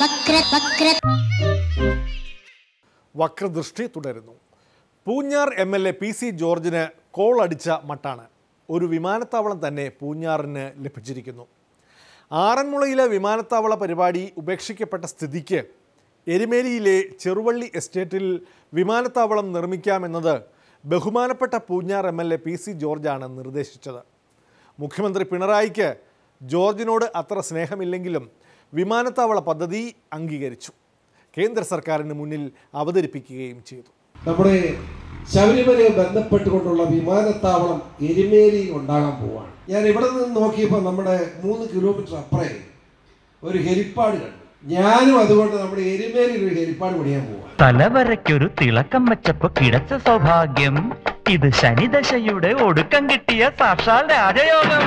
വക്ര വക്ര. വക്രദൃഷ്ടി തുടരുന്നു. Poonjar M L A P C ജോർജിന് കോൾ അടിച്ച മട്ടാണ്. ഒരു വിമാനത്താവളം തന്നെ പൂഞ്ഞാറിന് ലഭിച്ചിരിക്കുന്നു. ആറന്മുളയിലെ വിമാനത്താവള പരിപാടി ഉപേക്ഷിക്കപ്പെട്ട സ്ഥിതിക്ക് എരുമേലിയിലെ ചെറുവള്ളി എസ്റ്റേറ്റിൽ വിമാനത്താവളം നിർമ്മിക്കാമെന്നത് ബഹുമാനപ്പെട്ട Poonjar M L A P C ജോർജാണ് നിർദ്ദേശിച്ചത്. മുഖ്യമന്ത്രി പിണറായിക്ക് ജോർജിനോട് അത്ര സ്നേഹമില്ലെങ്കിലും വിമാനത്താവള പദ്ധതി അംഗീകരിച്ചു. കേന്ദ്ര സർക്കാരിന് മുന്നിൽ അവതരിപ്പിക്കുകയും ചെയ്തു. നമ്മുടെ ശബരിമലയെ ബന്ധപ്പെട്ടുകൊണ്ടുള്ള വിമാനത്താവളം എരുമേലി ഉണ്ടാകാൻ പോവാണ്. ഞാൻ ഇവിടെ നിന്ന് നോക്കിയപ്പോൾ നമ്മുടെ മൂന്ന് കിലോമീറ്റർ അപ്പുറേ ഒരു ഹെലിപ്പാഡ് കണ്ടു. ഞാനും അതുകൊണ്ട് നമ്മുടെ എരുമേലി ഒരു ഹെലിപ്പാഡ് പണിയാൻ പോവാണ്. തലവരയ്ക്കൊരു തിളക്കം വെച്ചപ്പോ കിടച്ച സൗഭാഗ്യം. ഇത് ശനിദശയുടെ ഒടുക്കം കിട്ടിയ സാക്ഷാൽ രാജയോഗം.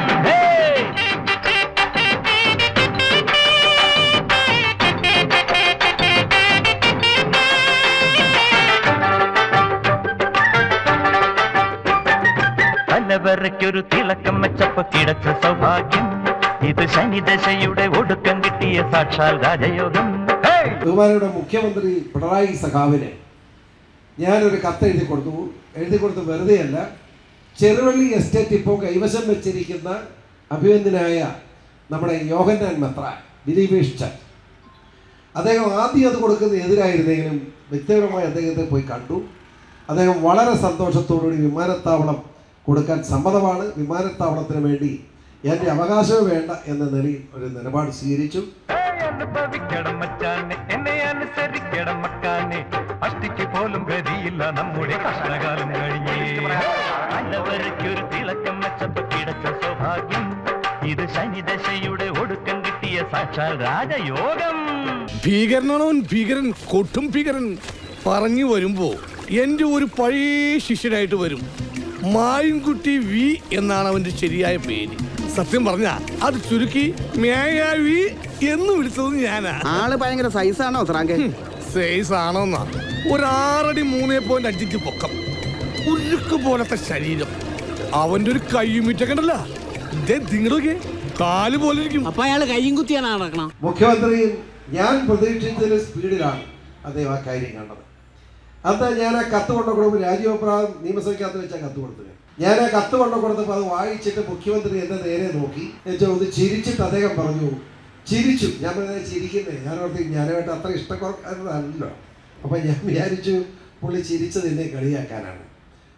ഹേയ്! തലവരയ്ക്കൊരു തിളക്കം വെച്ചപ്പോ കിടച്ച സൗഭാഗ്യം ഇത് ശനിദശയുടെ ഒടുക്കം കിട്ടിയ സാക്ഷാൽ രാജയോഗം! ബഹുമാനയുടെ മുഖ്യമന്ത്രി പിണറായി സഖാവിന് ഞാനൊരു കത്ത് എഴുതി കൊടുത്തു എഴുതി കൊടുത്ത് വെറുതെയല്ല ചെറുവള്ളി എസ്റ്റേറ്റ് ഇപ്പോൾ കൈവശം വെച്ചിരിക്കുന്ന അഭിനന്ദനായ നമ്മുടെ യോഹന്നാൻ മെത്ര ദിലീപേഷ് ചന്ദ് അദ്ദേഹം ആദ്യം അത് കൊടുക്കുന്ന എതിരായിരുന്നെങ്കിലും വ്യക്തിപരമായി അദ്ദേഹത്തെ പോയി കണ്ടു അദ്ദേഹം വളരെ സന്തോഷത്തോടുകൂടി വിമാനത്താവളം കൊടുക്കാൻ സമ്മതമാണ് വിമാനത്താവളത്തിന് വേണ്ടി. എന്റെ അവകാശമേ വേണ്ട എന്ന നിലയിൽ ഒരു നിലപാട് സ്വീകരിച്ചു. എന്നെ അനുസരിക്കണം മക്കാനെ. അഷ്ടിക്ക് പോലും ഗതിയില്ല നമ്മുടെ കഷ്ടകാലം കഴിഞ്ഞേ. നല്ലവരയ്ക്കൊരു തിളക്കം വെച്ചപ്പോ കിടച്ച സൗഭാഗ്യം. ഇത് ശനിദശയുടെ ഒടുക്കം കിട്ടിയ സാക്ഷാൽ രാജയോഗം. ഭീകരനാണോ ഭീകരൻ കൊട്ടും ഭീകരൻ. പറഞ്ഞു വരുമ്പോ എന്റെ ഒരു പഴയ ശിഷ്യനായിട്ട് വരും. മായൻകുട്ടി വി എന്നാണ് അവന്റെ ശരിയായ പേര്. സത്യം പറഞ്ഞ അത് ചുരുക്കി മേയാവി എന്ന് വിളിച്ചത് ഞാനാ. ആൾ ഭയങ്കര സൈസാണോ സ്രാങ്കെ സൈസ് ആണോന്നാ ഒരു ഒരാറടി മൂന്നേ പോയിന്റ് അഞ്ചിഞ്ച് പൊക്കം. ഉരുക്ക് പോലത്തെ ശരീരം. അവന്റെ ഒരു കയ്യുമിറ്റ കണ്ടല്ല നിങ്ങളൊക്കെ കാൽ പോലെ ഇരിക്കും. അപ്പൊ അയാൾ കയ്യും കുത്തിയാണ് നടക്കണം. മുഖ്യമന്ത്രിയും ഞാൻ പ്രതീക്ഷിച്ചതിന് സ്പീഡിലാണ് അദ്ദേഹം ആ കാര്യം കണ്ടത്. അന്ന് ഞാൻ ആ കത്ത് കൊണ്ടു കൊടുക്കുമ്പോൾ രാജീവപ്രാം നിയമസഭയ്ക്കകത്ത് വെച്ചാൽ കത്ത് കൊടുത്തത്. ഞാൻ ആ കത്ത് കൊണ്ടു കൊടുത്തപ്പോൾ അത് വായിച്ചിട്ട് മുഖ്യമന്ത്രി എന്നെ നേരെ നോക്കി. ഒന്ന് ചിരിച്ചിട്ട് അദ്ദേഹം പറഞ്ഞു ചിരിച്ചു. ഞാൻ പറഞ്ഞത് ചിരിക്കുന്നേ. ഞാൻ ഓർത്തി ഞാനായിട്ട് അത്ര ഇഷ്ടക്കുറല്ലോ അപ്പം ഞാൻ വിചാരിച്ചു പുള്ളി ചിരിച്ചത് എന്നെ കളിയാക്കാനാണ്.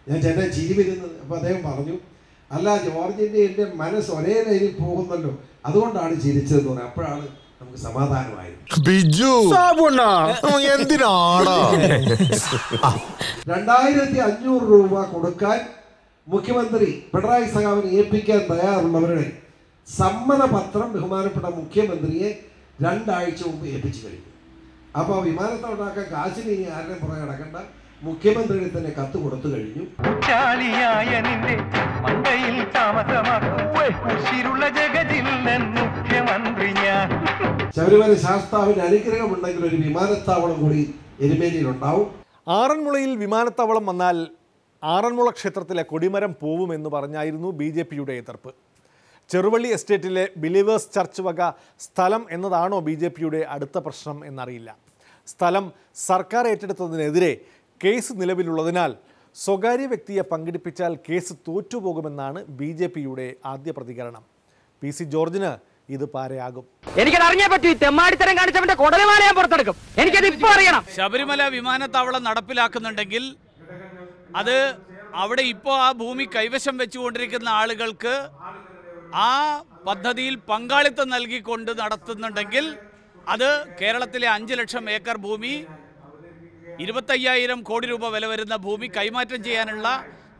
ഞാൻ ചേട്ടൻ ചിരി വരുന്നത്. അപ്പോൾ അദ്ദേഹം പറഞ്ഞു അല്ല ജോർജിന്റെ എന്റെ മനസ്സ് ഒരേ ലൈനിൽ പോകുന്നല്ലോ. അതുകൊണ്ടാണ് ചിരിച്ചതെന്ന് പറഞ്ഞത്. അപ്പോഴാണ് നമുക്ക് സമാധാനമായി ബിജു! എന്തിനാടാ? രണ്ടായിരത്തി അഞ്ഞൂറ് രൂപ കൊടുക്കാൻ മുഖ്യമന്ത്രി പിണറായി സഖാവിനെ ഏൽപ്പിക്കാൻ തയ്യാറുള്ളവരുടെ സമ്മതപത്രം ബഹുമാനപ്പെട്ട മുഖ്യമന്ത്രിയെ രണ്ടാഴ്ച മുമ്പ് ഏൽപ്പിച്ചു കഴിഞ്ഞു. അപ്പോൾ ആ ഉണ്ടാക്കാൻ കാശിന് ഇനി ആരുടെയും പുറകെ കിടക്കണ്ട മുഖ്യമന്ത്രിയുടെ തന്നെ കത്ത് കൊടുത്തു കഴിഞ്ഞു. നിന്റെ മണ്ടയിൽ ശബരിമല ശാസ്താവിന് അനുഗ്രഹമുണ്ടെങ്കിൽ ഒരു വിമാനത്താവളം കൂടി എരുമേലിയിൽ ഉണ്ടാവും ആറന്മുളയിൽ വിമാനത്താവളം വന്നാൽ ആറന്മുള ക്ഷേത്രത്തിലെ കൊടിമരം പോവുമെന്ന് പറഞ്ഞായിരുന്നു ബി ജെ പിയുടെ എതിർപ്പ്. ചെറുവള്ളി എസ്റ്റേറ്റിലെ ബിലീവേഴ്സ് ചർച്ച് വക സ്ഥലം എന്നതാണോ ബി ജെ പിയുടെ അടുത്ത പ്രശ്നം എന്നറിയില്ല. സ്ഥലം സർക്കാർ ഏറ്റെടുത്തതിനെതിരെ കേസ് നിലവിലുള്ളതിനാൽ സ്വകാര്യ വ്യക്തിയെ പങ്കെടുപ്പിച്ചാൽ കേസ് തോറ്റുപോകുമെന്നാണ് ബി ജെ പിയുടെ ആദ്യ പ്രതികരണം. പി സി ജോർജിന് ഇത് പാരയാകും. എനിക്കത് അറിഞ്ഞേ പറ്റൂ തെമ്മാടിത്തരം കാണിച്ചവന്റെ കുടലുമാല ഞാൻ പുറത്തെടുക്കും. എനിക്കത് ഇപ്പൊ അറിയണം. ശബരിമല വിമാനത്താവളം നടപ്പിലാക്കുന്നുണ്ടെങ്കിൽ അത് അവിടെ ഇപ്പോ ആ ഭൂമി കൈവശം വെച്ചുകൊണ്ടിരിക്കുന്ന ആളുകൾക്ക് ആ പദ്ധതിയിൽ പങ്കാളിത്തം നൽകിക്കൊണ്ട് നടത്തുന്നുണ്ടെങ്കിൽ അത് കേരളത്തിലെ അഞ്ച് ലക്ഷം ഏക്കർ ഭൂമി ഇരുപത്തയ്യായിരം കോടി രൂപ വില വരുന്ന ഭൂമി കൈമാറ്റം ചെയ്യാനുള്ള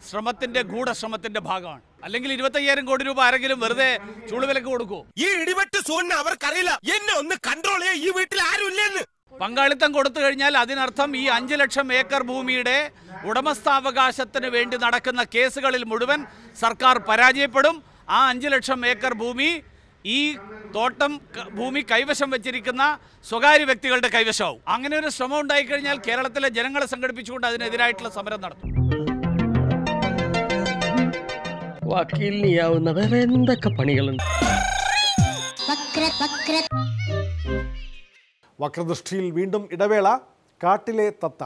ശ്രമത്തിന്റെ ഗൂഢശ്രമത്തിന്റെ ഭാഗമാണ്. അല്ലെങ്കിൽ ഇരുപത്തയ്യായിരം കോടി രൂപ ആരെങ്കിലും വെറുതെ ചൂടുവിലക്ക് കൊടുക്കൂ ഈ ഇടിവെട്ട് സൂണിന് അവർക്കറിയില്ല. എന്നെ ഒന്ന് കൺട്രോൾ ചെയ്യാൻ ഈ വീട്ടിൽ ആരും ഇല്ലെന്ന്. പങ്കാളിത്തം കൊടുത്തു കഴിഞ്ഞാൽ അതിനർത്ഥം ഈ അഞ്ച് ലക്ഷം ഏക്കർ ഭൂമിയുടെ ഉടമസ്ഥാവകാശത്തിന് വേണ്ടി നടക്കുന്ന കേസുകളിൽ മുഴുവൻ സർക്കാർ പരാജയപ്പെടും. ആ അഞ്ച് ലക്ഷം ഏക്കർ ഭൂമി ഈ തോട്ടം ഭൂമി കൈവശം വെച്ചിരിക്കുന്ന സ്വകാര്യ വ്യക്തികളുടെ കൈവശമാവും. അങ്ങനെ ഒരു ശ്രമം ഉണ്ടായിക്കഴിഞ്ഞാൽ കേരളത്തിലെ ജനങ്ങളെ സംഘടിപ്പിച്ചുകൊണ്ട് അതിനെതിരായിട്ടുള്ള സമരം നടത്തും. വക്കീലിനിയാവുന്ന വേറെ എന്തൊക്കെ പണികളുണ്ട്? വക്ര വക്ര. വക്രദൃഷ്ടിയിൽ വീണ്ടും ഇടവേള കാട്ടിലെ തത്ത.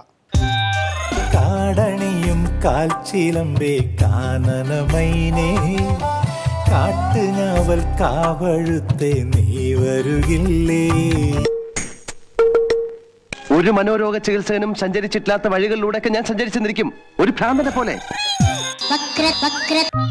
കാടണിയും കാൽച്ചിലമ്പേ കാനനമൈനേ. കാട്ടുഞാവൽ കാവഴുത്തെ നീ വരുകില്ലേ. ഒരു മനോരോഗ ചികിത്സകനും സഞ്ചരിച്ചിട്ടില്ലാത്ത വഴികളിലൂടെയൊക്കെ ഞാൻ സഞ്ചരിച്ചു നിൽക്കും ഒരു ഭ്രാന്തനെ പോലെ. വക്ര വക്ര.